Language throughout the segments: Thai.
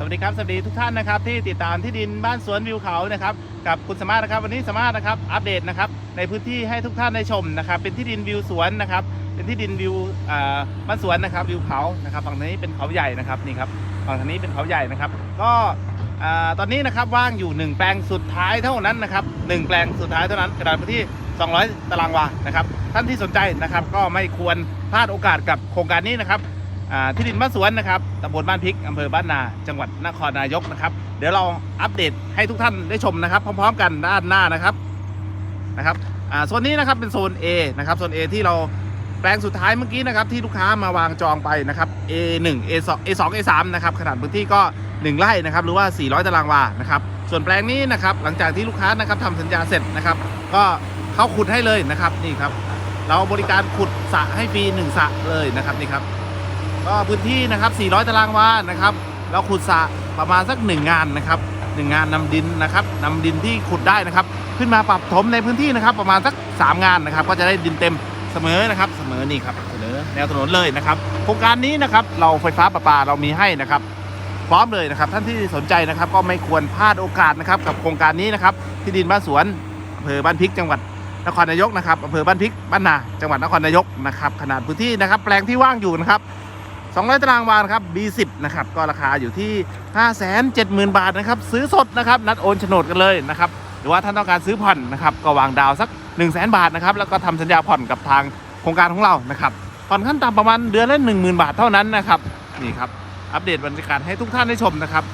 สวัสดีครับสวัสดีทุกท่านนะครับที่ติดตามที่ดินบ้านสวนวิวเขานะครับกับคุณสมาร์ทนะครับวันนี้สมาร์ทนะครับอัปเดตนะครับในพื้นที่ให้ทุกท่านได้ชมนะครับเป็นที่ดินวิวสวนนะครับเป็นที่ดินวิวบ้านสวนนะครับวิวเขานะครับฝั่งนี้เป็นเขาใหญ่นะครับนี่ครับฝั่งทางนี้เป็นเขาใหญ่นะครับ ก็ตอนนี้นะครับว่างอยู่ 1 แปลงสุดท้ายเท่านั้นนะครับหนึ่งแปลงสุดท้ายเท่านั้นกระดานพื้นที่ 200 ตารางวานะครับท่านที่สนใจนะครับก็ไม่ควรพลาดโอกาสกับโครงการนี้นะครับ ที่ดินบ้านสวนนะครับตำบลบ้านพริกอำเภอบ้านนา จังหวัดนครนายกนะครับ เดี๋ยวเราอัปเดตให้ทุกท่านได้ชมนะครับ พร้อม ๆ กันด้านหน้านะครับนะครับโซนนี้นะครับเป็นโซน A นะครับโซน A ที่เราแปลงสุดท้ายเมื่อกี้นะครับที่ลูกค้ามาวางจองไปนะครับ A1 A2 A2 A3 นะครับขนาดพื้นที่ก็ 1 ไร่นะครับหรือว่า 400 ตารางวานะครับส่วนแปลงนี้นะครับหลังจากที่ลูกค้านะครับทำสัญญาเสร็จนะครับ ก็เข้าขุดให้เลยนะครับนี่ครับ เราบริการขุดสระให้ฟรี1สระเลยนะครับนี่ครับ ก็พื้นที่นะครับ 400 ตารางวานะครับเราขุดสระประมาณสัก 1 งานนะครับหนึ่งงานนำดินนะครับนำดินที่ขุดได้นะครับ ขึ้นมาปรับถมในพื้นที่นะครับ ประมาณสัก 3 งานนะครับ ก็จะได้ดินเต็มเสมอนะครับ เสมอนี่ครับเสนอแนวถนนเลยนะครับ โครงการนี้นะครับ เราไฟฟ้าประปาเรามีให้นะครับ พร้อมเลยนะครับ ท่านที่สนใจนะครับ ก็ไม่ควรพลาดโอกาสนะครับ กับโครงการนี้นะครับ ที่ดินบ้านสวนอำเภอบ้านพิกจังหวัดนครนายกนะครับอำเภอบ้านพิกบ้านนา จังหวัดนครนายกนะครับ ขนาดพื้นที่นะครับ แปลงที่ว่างอยู่นะครับ 200 ตารางวานครับ B10 นะครับ ก็ราคาอยู่ที่ 570,000 บาทนะครับ ซื้อสดนะครับ นัดโอนโฉนดกันเลยนะครับ หรือว่าท่านต้องการซื้อผ่อนนะครับ ก็วางดาวสัก 1 0 0 0 0 0บาทนะครับ แล้วก็ทำสัญญาผ่อนกับทางโครงการของเรานะครับ ผ่อนขั้นต่ำประมาณเดือนละ10,000 บาทเท่านั้นนะครับ นี่ครับ อัปเดตบรรยากาศให้ทุกท่านได้ชมนะครับ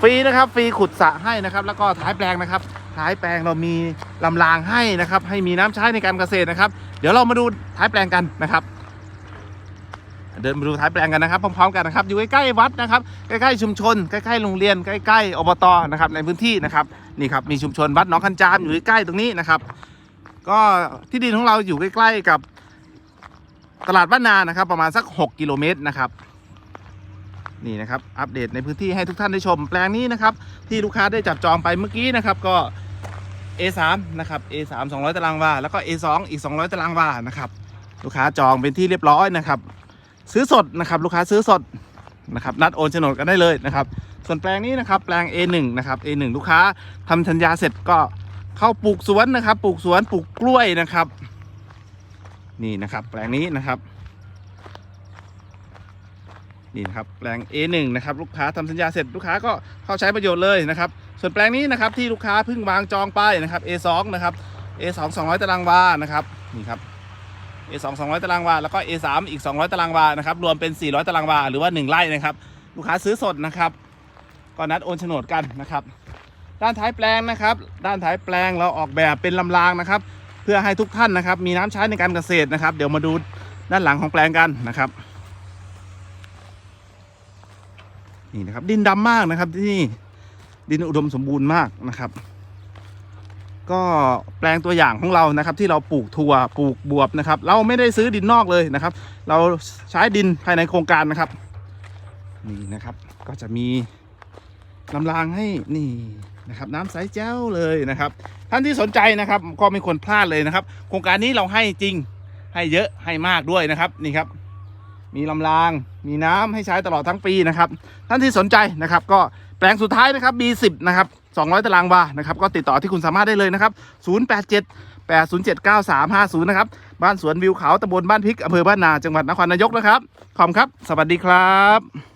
ฟรีนะครับ ฟรีขุดสระให้นะครับ แล้วก็ท้ายแปลงนะครับ ท้ายแปลงเรามีลำรางให้นะครับ ให้มีน้ำใช้ในการเกษตรนะครับ เดี๋ยวเรามาดูท้ายแปลงกันนะครับ เดินมาดูท้ายแปลงกันนะครับพร้อมๆกันนะครับ อยู่ใกล้ๆวัดนะครับ ใกล้ๆชุมชน ใกล้ๆโรงเรียน ใกล้ๆอบตนะครับ ในพื้นที่นะครับนี่ครับมีชุมชนวัดหนองคันจามอยู่ใกล้ๆตรงนี้นะครับ ก็ที่ดินของเราอยู่ใกล้ ๆกับตลาดบ้านนานะครับ ประมาณสัก 6 กิโลเมตรนะครับนี่นะครับอัปเดตในพื้นที่ให้ทุกท่านได้ชม แปลงนี้นะครับ ที่ลูกค้าได้จับจองไปเมื่อกี้นะครับก็ A3 นะครับ A3 200 ตารางวาแล้วก็ A2 อีก 200 ตารางวานะครับลูกค้าจองเป็นที่เรียบร้อยนะครับ ซื้อสดนะครับ ลูกค้าซื้อสดนะครับ นัดโอนโฉนดกันได้เลยนะครับ ส่วนแปลงนี้นะครับ แปลง A1 นะครับ A1 ลูกค้าทำสัญญาเสร็จก็เข้าปลูกสวนนะครับ ปลูกสวนปลูกกล้วยนะครับ นี่นะครับ แปลงนี้นะครับนี่นะครับแปลง A1 นะครับลูกค้าทำสัญญาเสร็จลูกค้าก็เข้าใช้ประโยชน์เลยนะครับ ส่วนแปลงนี้นะครับที่ลูกค้าเพิ่งวางจองไปนะครับ A2 นะครับ A2 200 ตารางวานะครับนี่ครับ A2 200 ตารางวา แล้วก็ A3 อีก 200 ตารางวา นะครับ รวมเป็น 400 ตารางวา หรือว่า 1 ไร่นะครับ ลูกค้าซื้อสดนะครับ ก็นัดโอนโฉนดกันนะครับ ด้านท้ายแปลงนะครับ ด้านท้ายแปลงเราออกแบบเป็นลำรางนะครับ เพื่อให้ทุกท่านนะครับ มีน้ำใช้ในการเกษตรนะครับ เดี๋ยวมาดูด้านหลังของแปลงกันนะครับ นี่นะครับ ดินดำมากนะครับที่นี่ ดินอุดมสมบูรณ์มากนะครับ ก็แปลงตัวอย่างของเรานะครับ ที่เราปลูกถั่วปลูกบวบนะครับ เราไม่ได้ซื้อดินนอกเลยนะครับ เราใช้ดินภายในโครงการนะครับนี่นะครับก็จะมีลำรางให้นี่นะครับน้ำใสแจ้วเลยนะครับ ท่านที่สนใจนะครับ ก็ไม่ควรพลาดเลยนะครับ โครงการนี้เราให้จริงให้เยอะให้มากด้วยนะครับนี่ครับ มีลำรางมีน้ำให้ใช้ตลอดทั้งปีนะครับ ท่านที่สนใจนะครับ ก็แปลงสุดท้ายนะครับ B10 นะครับ 200 ตารางวานะครับก็ติดต่อที่คุณสามารถได้เลยนะครับ 087 807 9350 นะครับ บ้านสวนวิวเขาตำบลบ้านพริกอำเภอบ้านนาจังหวัดนครนายกนะครับขอบคุณครับ สวัสดีครับ